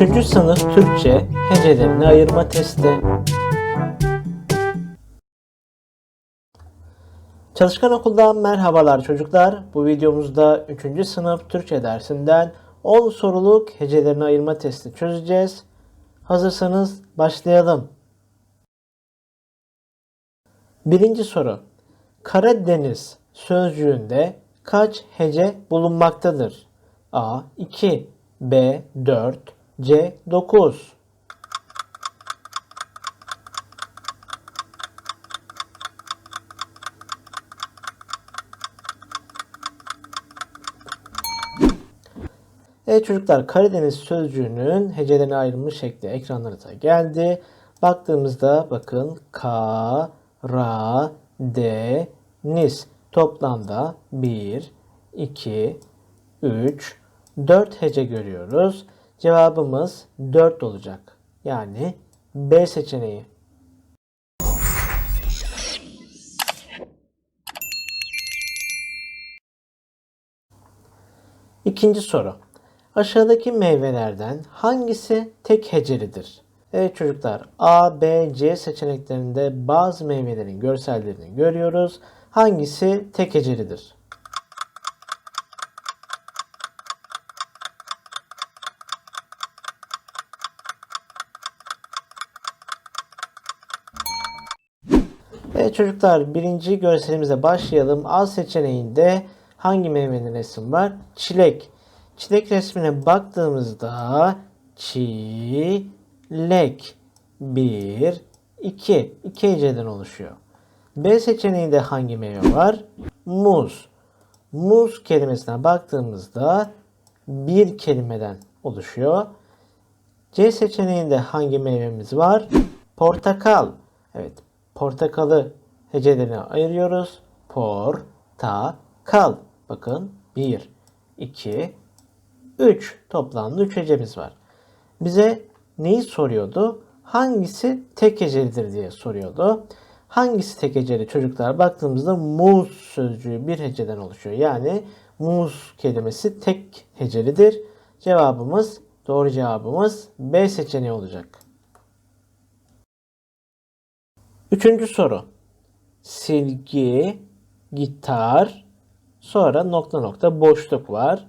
3. sınıf Türkçe hecelerini ayırma testi. Çalışkan Okul'dan merhabalar çocuklar. Bu videomuzda 3. sınıf Türkçe dersinden 10 soruluk hecelerini ayırma testi çözeceğiz. Hazırsanız başlayalım. Birinci soru. Karadeniz sözcüğünde kaç hece bulunmaktadır? A. 2 B. 4 C. 9 Evet çocuklar Karadeniz sözcüğünün hecelerine ayrılmış şekli ekranlarınıza geldi. Baktığımızda bakın K, Ra, D, Nis toplamda 1, 2, 3, 4 hece görüyoruz. Cevabımız 4 olacak. Yani B seçeneği. İkinci soru. Aşağıdaki meyvelerden hangisi tek hecelidir? Evet çocuklar A, B, C seçeneklerinde bazı meyvelerin görsellerini görüyoruz. Hangisi tek hecelidir? Evet çocuklar birinci görselimize başlayalım. A seçeneğinde hangi meyvenin resim var? Çilek. Çilek resmine baktığımızda çilek 1, 2. 2 heceden oluşuyor. B seçeneğinde hangi meyve var? Muz. Muz kelimesine baktığımızda bir kelimeden oluşuyor. C seçeneğinde hangi meyvemiz var? Portakal. Evet, portakalı hecelerine ayırıyoruz. Por, ta, kal. Bakın 1, 2, 3 toplamda 3 hecemiz var. Bize neyi soruyordu? Hangisi tek hecelidir diye soruyordu. Hangisi tek heceli çocuklar? Baktığımızda muz sözcüğü bir heceden oluşuyor. Yani muz kelimesi tek hecelidir. Cevabımız, doğru cevabımız B seçeneği olacak. Üçüncü soru. Silgi, gitar, sonra nokta nokta boşluk var.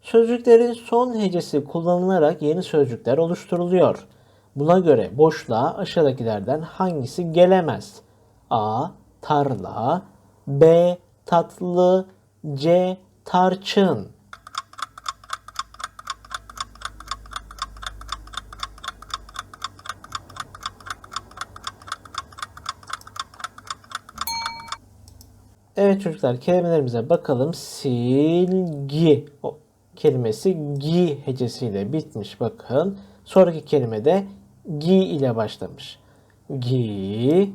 Sözcüklerin son hecesi kullanılarak yeni sözcükler oluşturuluyor. Buna göre boşluğa aşağıdakilerden hangisi gelemez? A. Tarla B. Tatlı C. Tarçın Evet çocuklar kelimelerimize bakalım. Silgi o kelimesi gi hecesiyle bitmiş bakın. Sonraki kelime de gi ile başlamış. Gi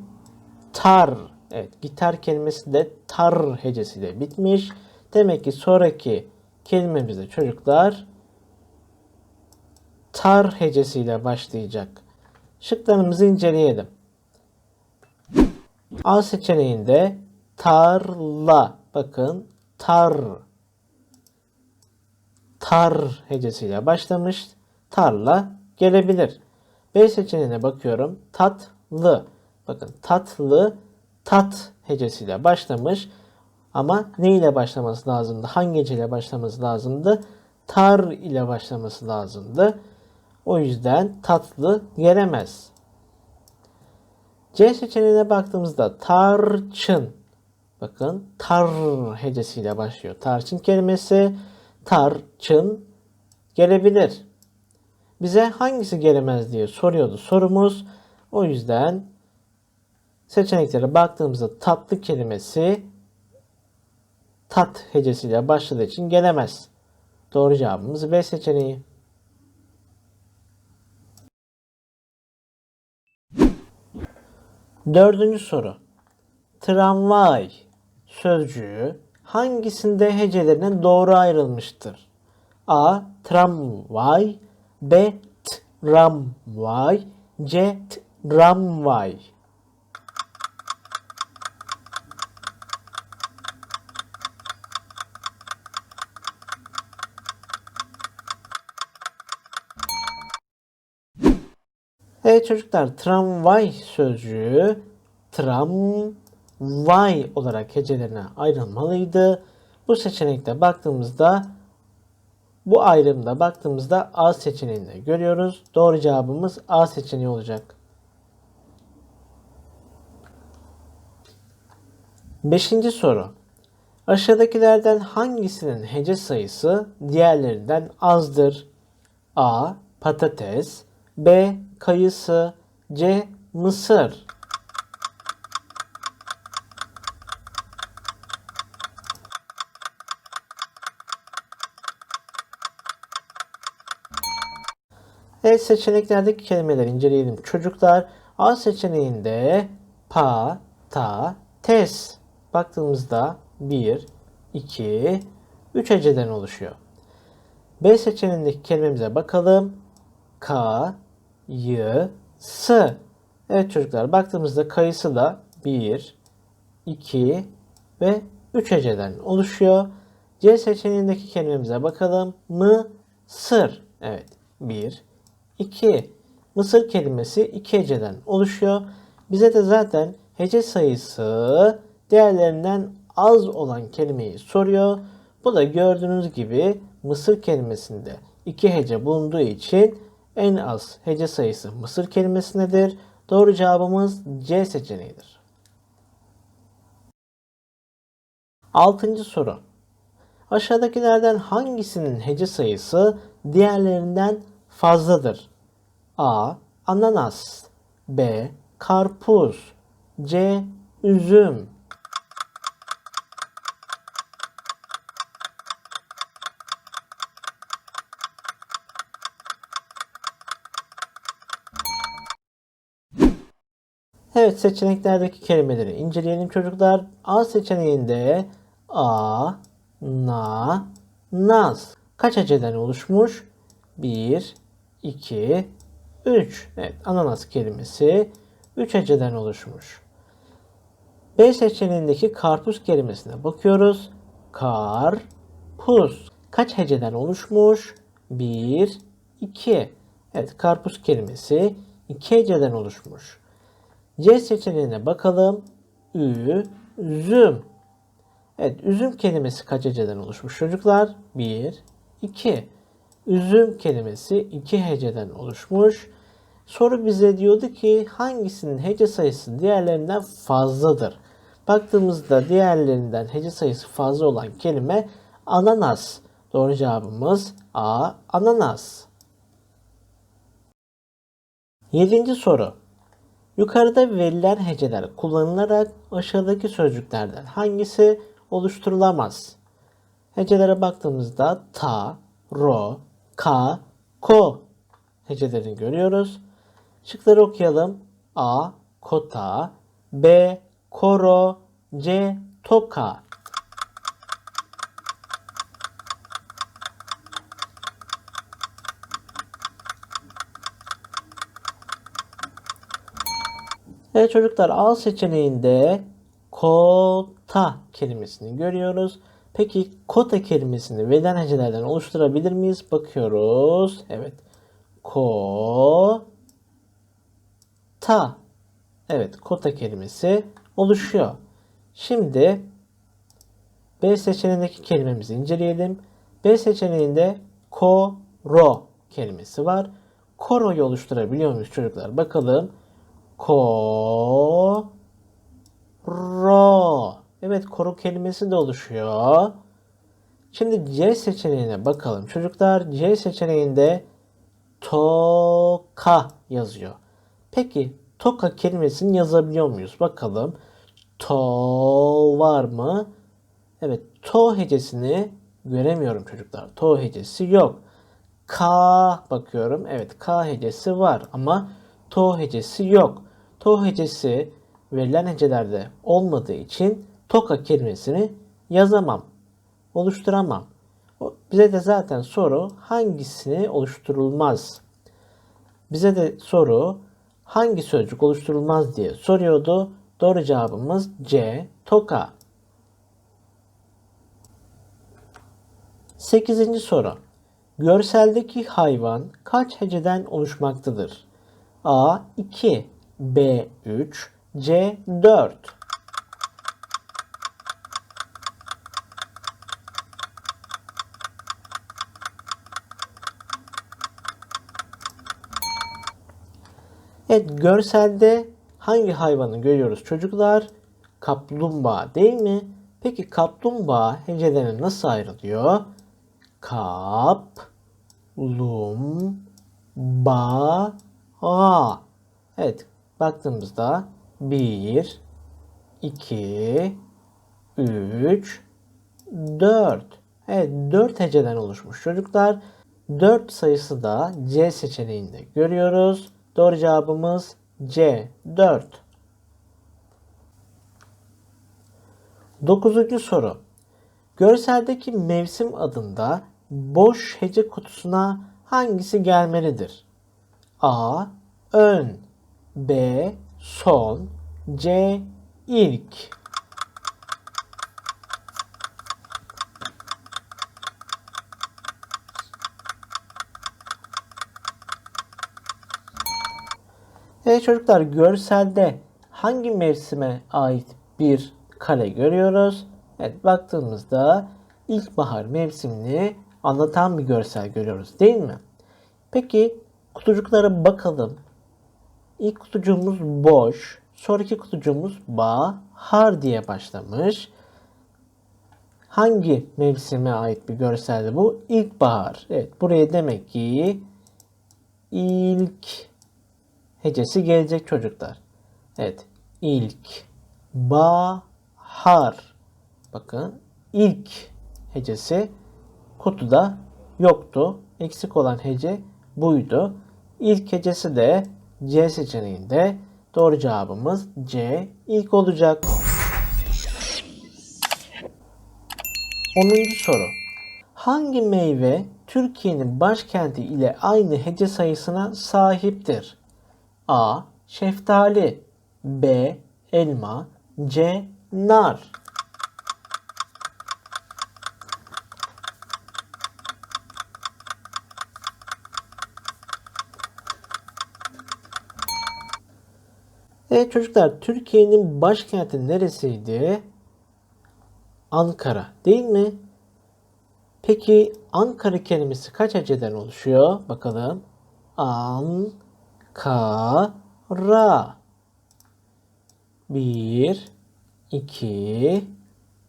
tar. Evet gitar kelimesi de tar hecesiyle bitmiş. Demek ki sonraki kelimemizde çocuklar tar hecesiyle başlayacak. Şıklarımızı inceleyelim. A seçeneğinde tarla. Bakın tar. Tar hecesiyle başlamış. Tarla gelebilir. B seçeneğine bakıyorum. Tatlı. Bakın tatlı tat hecesiyle başlamış. Ama ne ile başlaması lazımdı? Hangi heceyle başlaması lazımdı? Tar ile başlaması lazımdı. O yüzden tatlı gelemez. C seçeneğine baktığımızda tarçın. Bakın tar hecesiyle başlıyor. Tarçın kelimesi tarçın gelebilir. Bize hangisi gelemez diye soruyordu sorumuz. O yüzden seçeneklere baktığımızda tatlı kelimesi tat hecesiyle başladığı için gelemez. Doğru cevabımız B seçeneği. Dördüncü soru. Tramvay sözcüğü hangisinde hecelerine doğru ayrılmıştır? A. Tramvay B. Tramvay C. Tramvay Evet çocuklar tramvay sözcüğü tramvay olarak hecelerine ayrılmalıydı. Bu seçenekte baktığımızda bu ayrımda baktığımızda A seçeneğinde görüyoruz. Doğru cevabımız A seçeneği olacak. Beşinci soru. Aşağıdakilerden hangisinin hece sayısı diğerlerinden azdır? A. Patates B. Kayısı C. Mısır Evet seçeneklerdeki kelimeleri inceleyelim. Çocuklar A seçeneğinde pa, ta, tes. Baktığımızda 1, 2, 3 heceden oluşuyor. B seçeneğindeki kelimemize bakalım. Ka, y, s. Evet çocuklar baktığımızda kayısı da 1, 2 ve 3 heceden oluşuyor. C seçeneğindeki kelimemize bakalım. Mı, sır. Evet 1, 2. Mısır kelimesi iki heceden oluşuyor. Bize de zaten hece sayısı diğerlerinden az olan kelimeyi soruyor. Bu da gördüğünüz gibi Mısır kelimesinde iki hece bulunduğu için en az hece sayısı Mısır kelimesindedir. Doğru cevabımız C seçeneğidir. Altıncı soru. Aşağıdakilerden hangisinin hece sayısı diğerlerinden fazladır? A. Ananas B. Karpuz C. Üzüm Evet seçeneklerdeki kelimeleri inceleyelim çocuklar. A seçeneğinde A, Na, Naz. Kaç heceden oluşmuş? 1, 2, 3. Evet ananas kelimesi 3 heceden oluşmuş. B seçeneğindeki karpuz kelimesine bakıyoruz. Kar, puz. Kaç heceden oluşmuş? 1, 2. Evet karpuz kelimesi 2 heceden oluşmuş. C seçeneğine bakalım. Ü, üzüm. Evet üzüm kelimesi kaç heceden oluşmuş çocuklar? 1, 2. Üzüm kelimesi iki heceden oluşmuş. Soru bize diyordu ki hangisinin hece sayısı diğerlerinden fazladır? Baktığımızda diğerlerinden hece sayısı fazla olan kelime ananas. Doğru cevabımız A. Ananas. Yedinci soru. Yukarıda verilen heceler kullanılarak aşağıdaki sözcüklerden hangisi oluşturulamaz? Hecelere baktığımızda ta, ro, ka, ko hecelerini görüyoruz. Şıkları okuyalım. A. Kota B. Koro C. Toka Evet çocuklar A seçeneğinde kota kelimesini görüyoruz. Peki kota kelimesini verilen hecelerden oluşturabilir miyiz? Bakıyoruz. Evet. Ko ta. Evet, kota kelimesi oluşuyor. Şimdi B seçeneğindeki kelimemizi inceleyelim. B seçeneğinde koro kelimesi var. Koro'yu oluşturabiliyor muyuz çocuklar? Bakalım. Ko ro. Evet koro kelimesi de oluşuyor. Şimdi C seçeneğine bakalım. Çocuklar C seçeneğinde toka yazıyor. Peki toka kelimesini yazabiliyor muyuz? Bakalım. To var mı? Evet to hecesini göremiyorum çocuklar. To hecesi yok. K bakıyorum. Evet K hecesi var ama to hecesi yok. To hecesi verilen hecelerde olmadığı için toka kelimesini yazamam. Oluşturamam. Bize de zaten soru hangisini oluşturulmaz? Bize de soru hangi sözcük oluşturulmaz diye soruyordu. Doğru cevabımız C. Toka. 8. soru. Görseldeki hayvan kaç heceden oluşmaktadır? A 2, B 3, C 4. Evet görselde hangi hayvanı görüyoruz çocuklar? Kaplumbağa değil mi? Peki kaplumbağa hecelerine nasıl ayrılıyor? Kap, lum, ba, a. Evet baktığımızda 1, 2, 3, 4. Evet 4 heceden oluşmuş çocuklar. 4 sayısı da C seçeneğinde görüyoruz. Doğru cevabımız C 4. Dokuzuncu soru. Görseldeki mevsim adında boş hece kutusuna hangisi gelmelidir? A. Ön B. Son C. ilk Evet çocuklar görselde hangi mevsime ait bir kare görüyoruz? Evet baktığımızda ilkbahar mevsimini anlatan bir görsel görüyoruz değil mi? Peki kutucuklara bakalım. İlk kutucuğumuz boş. Sonraki kutucuğumuz bahar diye başlamış. Hangi mevsime ait bir görseldi bu? İlkbahar. Evet buraya demek ki ilk hecesi gelecek çocuklar. Evet. ilk bahar. Bakın ilk hecesi kutuda yoktu. Eksik olan hece buydu. İlk hecesi de C seçeneğinde. Doğru cevabımız C ilk olacak. 10. soru. Hangi meyve Türkiye'nin başkenti ile aynı hece sayısına sahiptir? A. Şeftali B. Elma C. Nar Evet çocuklar Türkiye'nin başkenti neresiydi? Ankara değil mi? Peki Ankara kelimesi kaç heceden oluşuyor? Bakalım. An Kara. Bir, iki,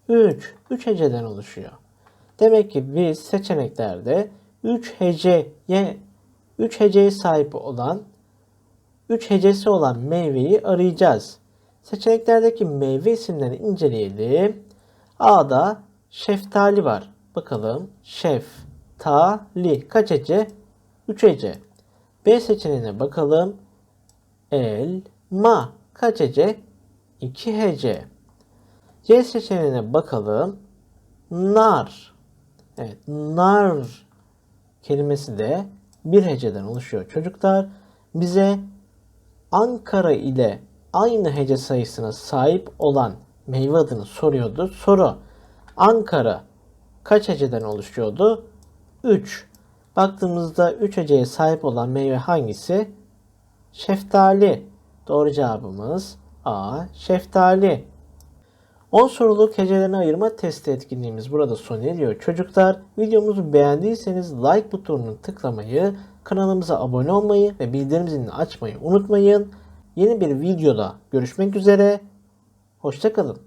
üç. Üç heceden oluşuyor. Demek ki biz seçeneklerde üç heceye, üç heceye sahip olan, üç hecesi olan meyveyi arayacağız. Seçeneklerdeki meyve isimlerini inceleyelim. A'da şeftali var. Bakalım. Şeftali. Kaç hece? Üç hece. B seçeneğine bakalım. Elma. Kaç hece? 2 hece. C seçeneğine bakalım. Nar. Evet, nar kelimesi de bir heceden oluşuyor çocuklar. Bize Ankara ile aynı hece sayısına sahip olan meyve adını soruyordu. Soru Ankara kaç heceden oluşuyordu? 3. Baktığımızda 3 heceye sahip olan meyve hangisi? Şeftali. Doğru cevabımız A. Şeftali. 10 soruluk hecelerini ayırma testi etkinliğimiz burada sona eriyor. Çocuklar videomuzu beğendiyseniz like butonunu tıklamayı, kanalımıza abone olmayı ve bildirim zilini açmayı unutmayın. Yeni bir videoda görüşmek üzere. Hoşçakalın.